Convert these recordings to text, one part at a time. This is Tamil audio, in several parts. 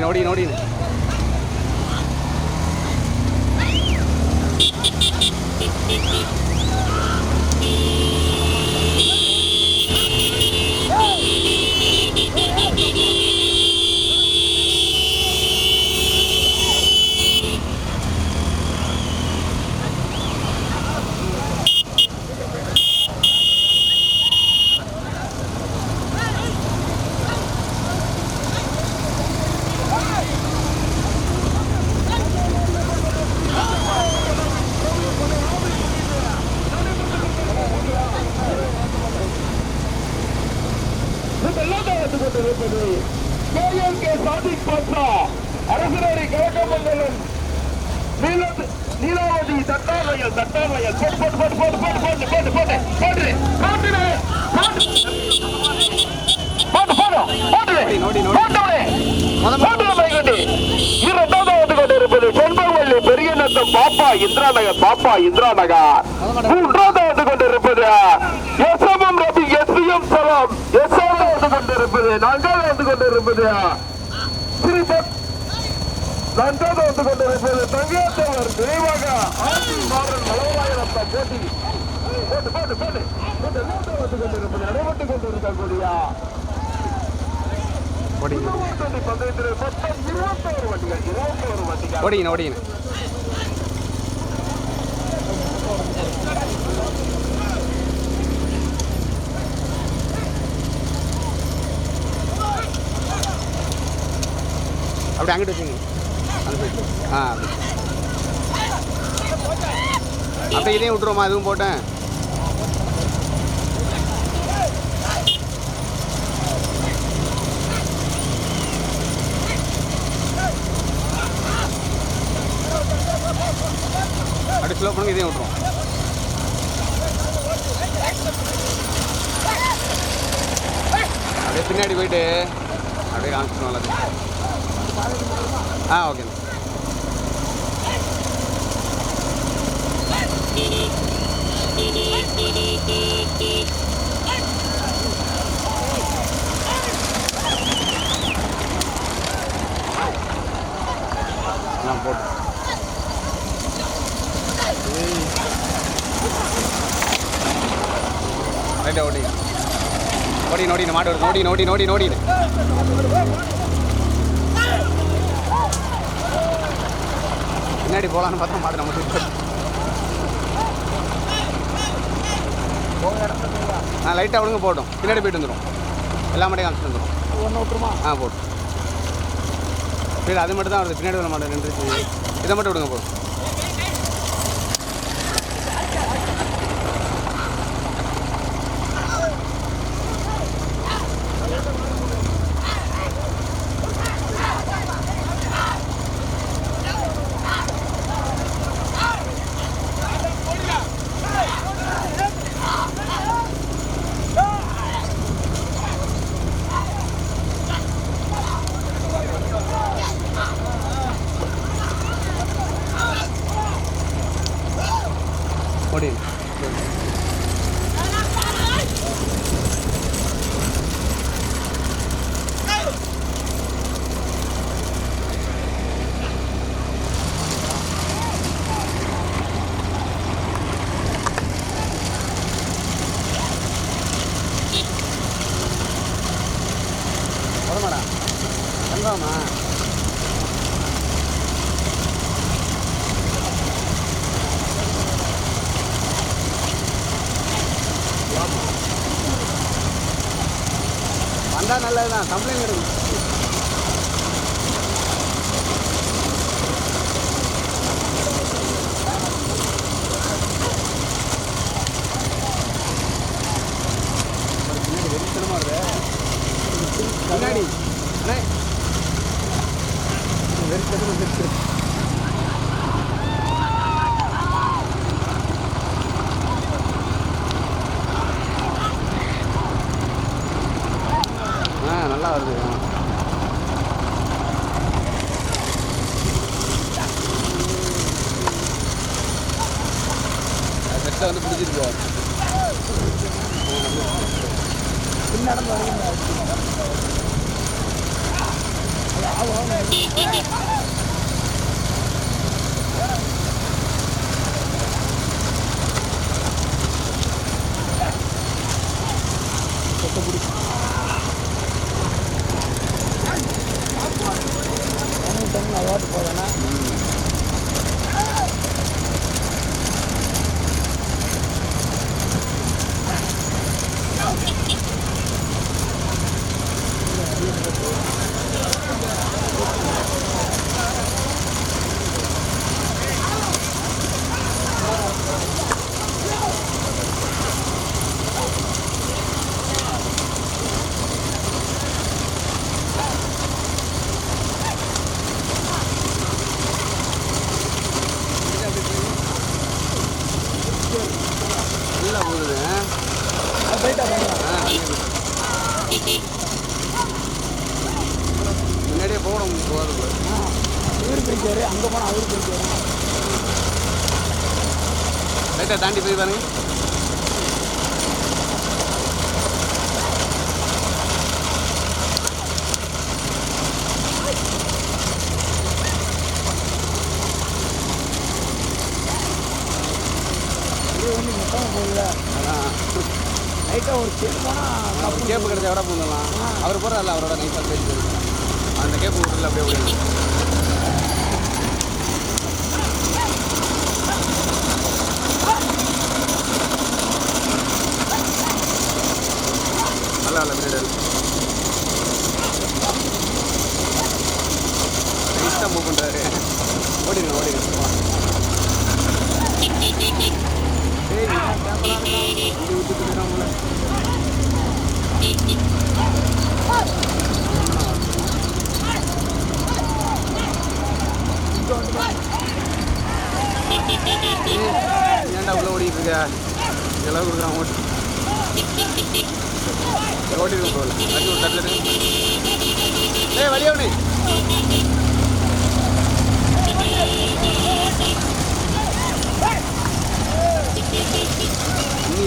ನೋಡಿ ನೋಡಿ ನೋಡಿ. சாதிக் பாட்சா அரசனடி கிழக்கமங்கலம் நீலாவதி தட்டாலயல் தட்டாலயல் போட்டு போட்டு போட்டு பாப்பா இந்திரா நகர் பாப்பா இந்திரா நகர் மூன்றாவது வந்து கொண்டிருப்பது SMM Ravi SPM Salam. SR வந்து கொண்டிருப்பது நான்காவது வந்து கொண்டிருப்பது நான்காவது வந்து கொண்டிருப்பது ಶ್ರೀ ಭಟ್ ನಂತರ ಹೊಂದಿಕೊಂಡಿರುವ ತಂಗಿಯತ್ತವರನ್ನು ಇವಾಗ ಆರ್ಟಿ ಮಾರನ್ ಹಲವಾಯಿರಂತ ಕೋಟಿ ಕೋಟಿ ಕೋಟಿ ಕೋಟಿ ಕೋಟಿ ನೋಟ ಹೊಂದಿಕೊಂಡಿರುತ್ತದೆ ಅಡಮಟ್ಟಿಕೊಂಡಿರುತ್ತக்கூடிய ஓடிங்க ஓடிங்க அப்படி அங்கிட்டு வச்சுங்க அந்த சைடு ஆ. அப்படி. இதையும் விட்டுருவோமா அதுவும் போட்டேன். அப்படி ஸ்லோ பண்ணுங்க இதையும் விட்டுருவோம். அப்படியே பின்னாடி போயிட்டு அப்படியே காமிச்சிடும் நல்லா ஆ ஓகே நான் போட்டு ரைட்டா ஓடி ஓடி நோடி மாடு வருது நோடி நோடி நோடி நோடி பின்னாடி போகலான்னு பார்த்தா மாடு நம்ம ஆ லைட்டாக விடுங்க போட்டும் பின்னாடி போயிட்டு வந்துடும் எல்லா மாட்டையும் காமிச்சிட்டு வந்துடும் ஒன்று விட்டுருமா? ஆ போட்டும் சரி அது மட்டும் தான் வருது. பின்னாடி வர மாட்டேன் நின்றுச்சு இதை மட்டும் விடுங்க போதும். 降れる。வந்தால் நல்லது தான் கம்ப்ளைண்ட் எடுங்க. அடிச்சிருக்காரு நடந்து வருங்க முன்னாடியே போகணும் போகிறது இவர் போயிட்டாரு அங்கே போனால் அவர் போயிட்டாரு லைட்டாக தாண்டி போய் பாருங்க இது வந்து மொத்தமாக போகல அதான் லைட்டாக ஒரு கேட்டு போனால் அவர் கேப்பு கிடைச்சா எவ்வளோ போகலாம் அவர் போகிறார்ல அவரோட நைஸாக பேசி அந்த கேப் விட்டுல அப்படியே ஓடிடும் நல்லா இல்லை பின்னாடி நைஸாக மூவ் பண்ணுறாரு ஓடிடுங்க ஓடிடுங்க ஏய் கேமரா இருக்கா இங்கே விட்டு போயிடாமல கொடுத்துருங்க இதெல்லாம் ஓடிட்டு ஓட்டி. எல்லாம் கொடுக்குறான் ஓட்டிட்டு போகல அடி ஒரு தட்டில் வழியவனே நீ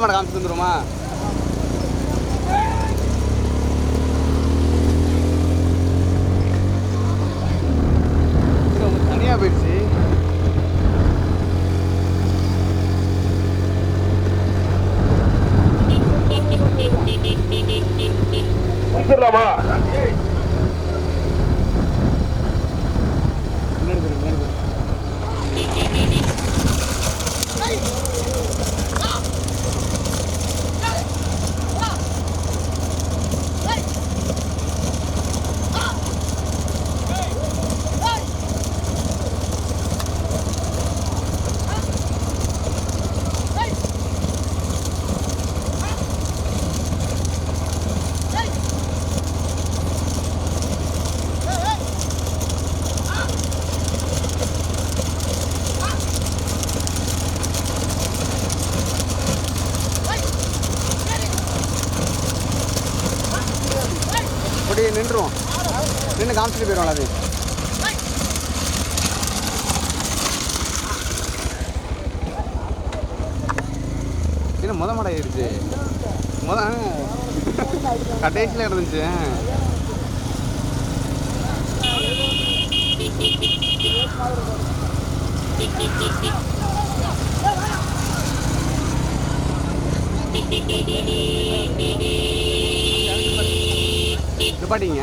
மாட காமிச்சு தந்துருமா நின்று காமிச்சிட்டு என்ன முத மாடம் ஆயிடுச்சு. முத கடைசியில் இருந்துச்சு நிப்பாட்டிங்க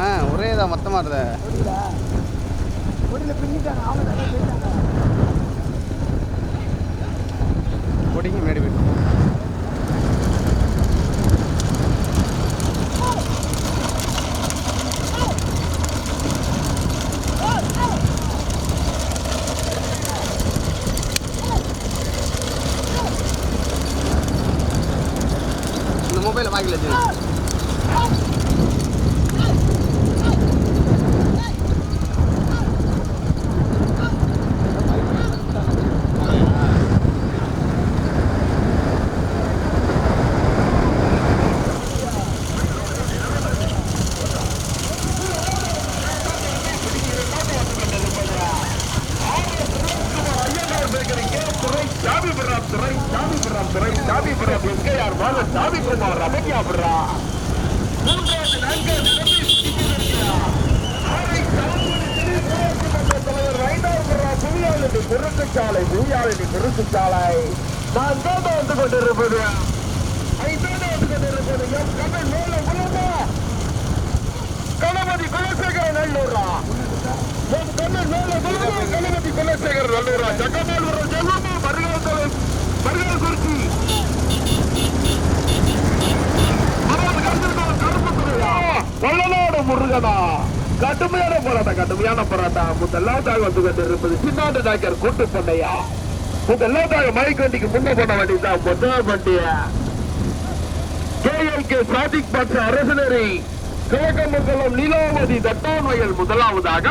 ஆ ஒரே இதாக மொத்தமாக இருந்த பின்னிட்டாங்க அவங்க தான் கொடிங்க போயிட்டு இந்த மொபைலை வாங்கல வச்சு குறுக்குச்சாலை பூயாளினி குறுக்குச்சாலை நான் தான் வந்து கொண்டிருப்பது ஐந்தாவது வந்து கொண்டிருப்பது என் கண்ணன் மேல உலக கணபதி குலசேகர நல்லூரா. என் கண்ணன் மேல உலக கணபதி குலசேகர நல்லூரா. ஜக்கமாலூர் ஜெல்லமா மருகத்தலை மருகல் குறிச்சி வல்லநாடு முருகனா. கடுமையான போராட்டம் கடுமையான போராட்டம். முதலாவதாக வந்து கொண்டிருப்பது சின்னாண்டு நாயக்கர் கூட்டு பண்ணையா? முதலாவதாக மைக்கண்டிக்கு முன்ன பண்ண வேண்டியதுதான் முதல் வண்டிய? கேஎல்கே சாதிக் பற்ற அரசினரை கிழக்கமங்கலம் நீலாவதி தட்டான்வயல் முதலாவதாக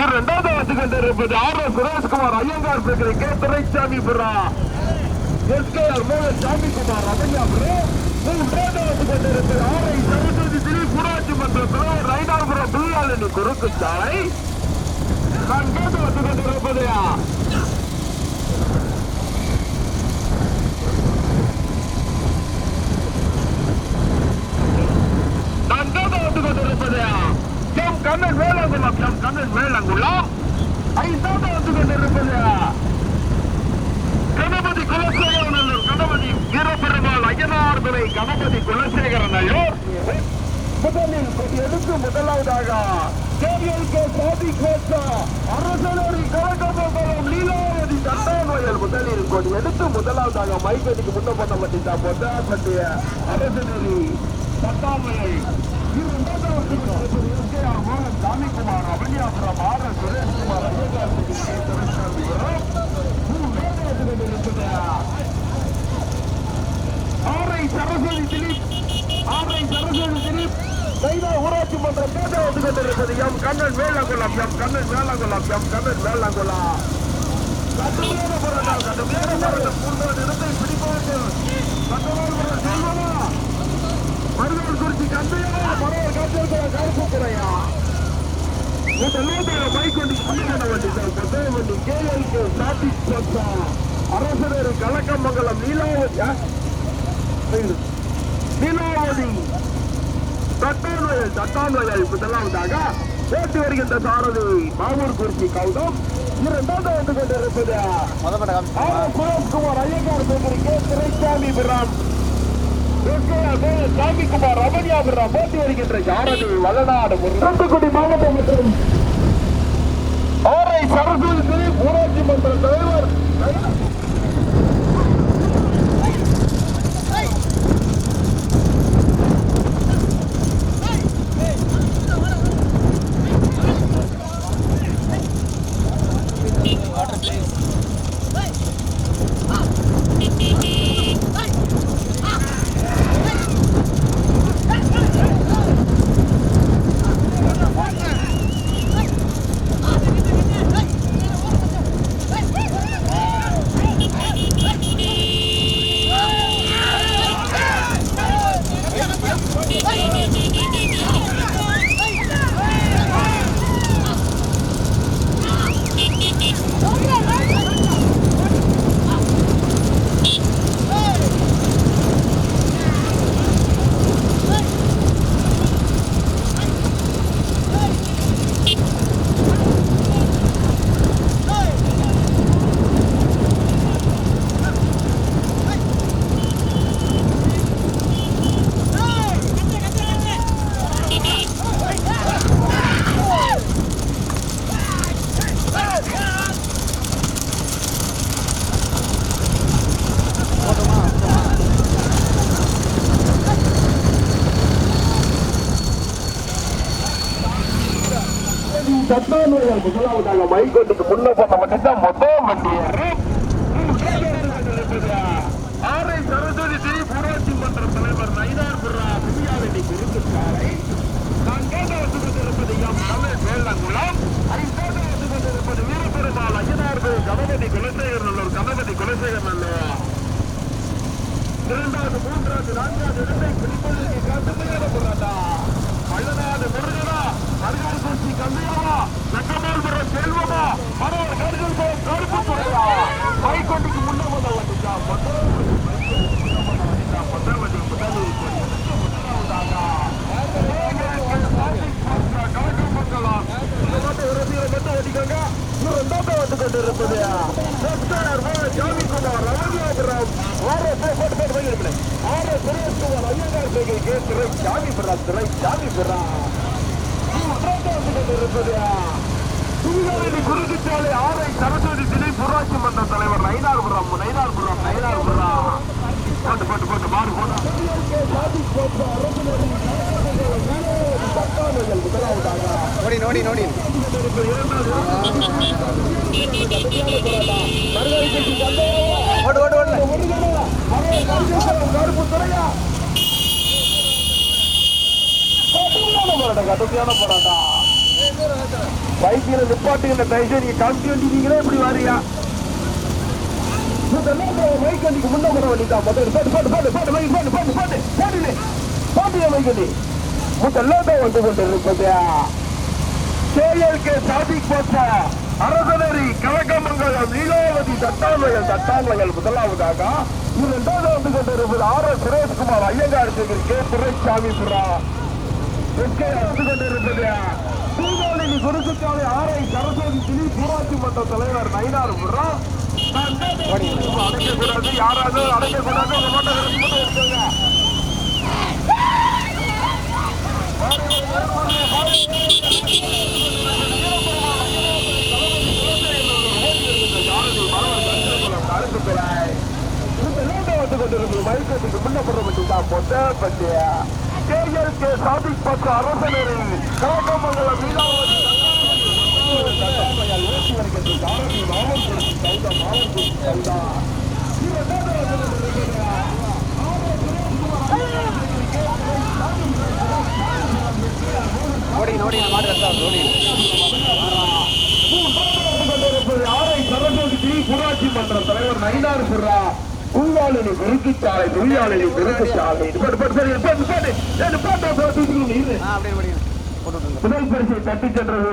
இரண்டாவது வந்து கொண்டிருப்பது ஆர் எஸ் சுரேஷ்குமார் ஐயங்கார் பேசுகிற கே. துரைசாமி புறா. எஸ்கேஆர் மோகன் சாமிக்குமார் புரா மூன்றாவது வந்து கொண்டிருப்பது ஆரை. சரஸ்வதி திரு. ஊராட்சி மன்ற தலைவர் ரைடாபுரம் பிள்ளாளனி குறுக்கு சாலை. நான்காவது வந்து கொண்டிருப்பதையா நான்காவது வந்து கொண்டிருப்பது கண்ணன் வேளாங்குளம் கண்ணன் வேளாங்குளம் ஐந்தாவது வந்து கொண்டிருப்பது கணபதி குலசேகரநல்லூர் கணபதி வீரபெருமாள் ஐயனார் துறை கணபதி குலசேகரநல்லூர் முதலில் எடுத்து முதலாவதாக? கேஎல்கே சாதி லீலாவதி முதலில் கொடி எடுத்து முதலாவதாக மைக்கடிக்கு முன்ன பண்ண மாட்டேன் பொட்டா பட்டிய அரசனரி தட்டான்வயல் சாமிக்குமார் ஊராட்சி மன்ற பேச வந்து கொண்டிருப்பது M Kannan Velankulam M Kannan Velankulam M Kannan Velankulam கடுமையான போராட்டம் கடுமையான போராட்டம் மூன்றாவது இடத்தை பிடிப்பார்கள் கட்டவாழ்வுடன் செல்வனா மருதவர் குறிச்சி கந்தையா மரவர் காத்திருக்கிற கருப்புக்குறையா இந்த லோகோட மைக் வண்டி புள்ளியான வண்டி சார் கொத்தய வண்டி கேஎல்கே சாத்தி சொத்தா அரசனர் கலக்கமங்கலம் நீலாவதி? நீலாவதி தட்டான்வயல் முதலாவதாக ஓட்டி வருகின்ற சாரதி மாமூர் குறிச்சி கௌதம் இரண்டாவது வந்து கொண்டிருப்பது. சுரேஷ்குமார் ஐயங்கார் பேசுறீங்க திரைசாமி பிராம் சாமிக்குமார் ரமணியாபுரம் போட்டி வருகின்ற யாரது வளநாடு தூத்துக்குடி மாவட்டம் மற்றும் ஆரை சரசு ஊராட்சி மன்ற தலைவர். முதலாவதாக மைக்கோட்டுக்கு முன்ன சொன்ன மட்டும் தான் மொத்தம் வண்டி. ஆரை சரஸ்வதி ஸ்ரீ ஊராட்சி மன்ற தலைவர் நயினார் புரா புதியாவெளி குருத்துக்காரை நான் கேட்ட வந்து எம் தமிழ் வேளாங்குளம் ஐந்தாவது வந்து கொண்டிருப்பது வீரபெருமாள் ஐயனார் கணபதி குலசேகர் நல்லூர் கணபதி குலசேகர் நல்லூர். இரண்டாவது மூன்றாவது நான்காவது இடத்தை பிடிப்பதற்கு கடுமையான போராட்டம் மல்லநாடு முருகனா மருகார் கோஷ்டி கந்தையாவா நக்கமால்புரம் செல்வமா? மரவர் கடுகள் போய் கருப்பு துறையா மைக்கொண்டுக்கு முன்னே முதல் வந்துச்சா ஜாமிக்குமார் ரமணியாபுரம் ஆறு போட்டு போட்டு போயிருப்பேன் ஆறு சுரேஷ்குமார் ஐயங்கார் பேகை கே துறை ஜாமிபுரா துறை ஜாமிபுரா தூய்மையான குருதிச்சாலை ஆரை சரஸ்வதி திணை ஊராட்சி மன்ற தலைவர் நயினார்புரம் நயினார்புரம் நயினார்புரம் போட்டு போட்டு போட்டு மாறு போனா ನೋಡಿ ನೋಡಿ நோடி ஓடு ஓடு கடுமையான போராட்டம் பைக்கில நிப்பாட்டுகின்ற டைசன் நீங்க காமிச்சு வண்டிருக்கீங்களே இப்படி வாரியா மைக் வண்டிக்கு முன்ன போட வேண்டியதான் முதல்ல போட்டு போட்டு போட்டு போட்டு மைக் போட்டு போட்டு போட்டு போட்டு போட்டு மைக் வண்டி முதல்ல வந்து கேஎல்கே சாதிக் போட்டா அரசனரி கழகமங்கலம் லீலாவதி தட்டாமையல் தட்டாமையல் முதலாவதாக இரண்டாவது வந்து கொண்டிருப்பது R S Sureshkumar Iyengar Sekar K. Duraisamy புரா வந்து கொண்டிருப்பது தூபாலினி குருசுக்காவை ஆரை சரஸ்வதி திலி ஊராட்சி மன்ற தலைவர் நயினார் புரா அடைக்கக்கூடாது யாராவது அடைக்கக்கூடாது உங்க மட்டும் எடுத்து மட்டும் எடுத்துங்க மைக்கத்துக்கு முன்ன போடப்பட்டுதான் மொத்த பட்டிய கேஎல்கே சாதிக் பக்க அரசனரி கலக்கமங்கலம் மீனாவதி ஊசி வருகிறது தாரதி மாவன் சௌதா மாவன் சௌதா நோடி நோடி இந்த மாடு கரெக்டாக நோடி ஆரை சரஸ்வதி ஸ்ரீ ஊராட்சி மன்ற தலைவர் நயினார் புர்ரா பூவாளினி பெருக்குச்சாலை தொழிலாளினி விட்டுருங்க முதல் பரிசை தட்டி சென்றது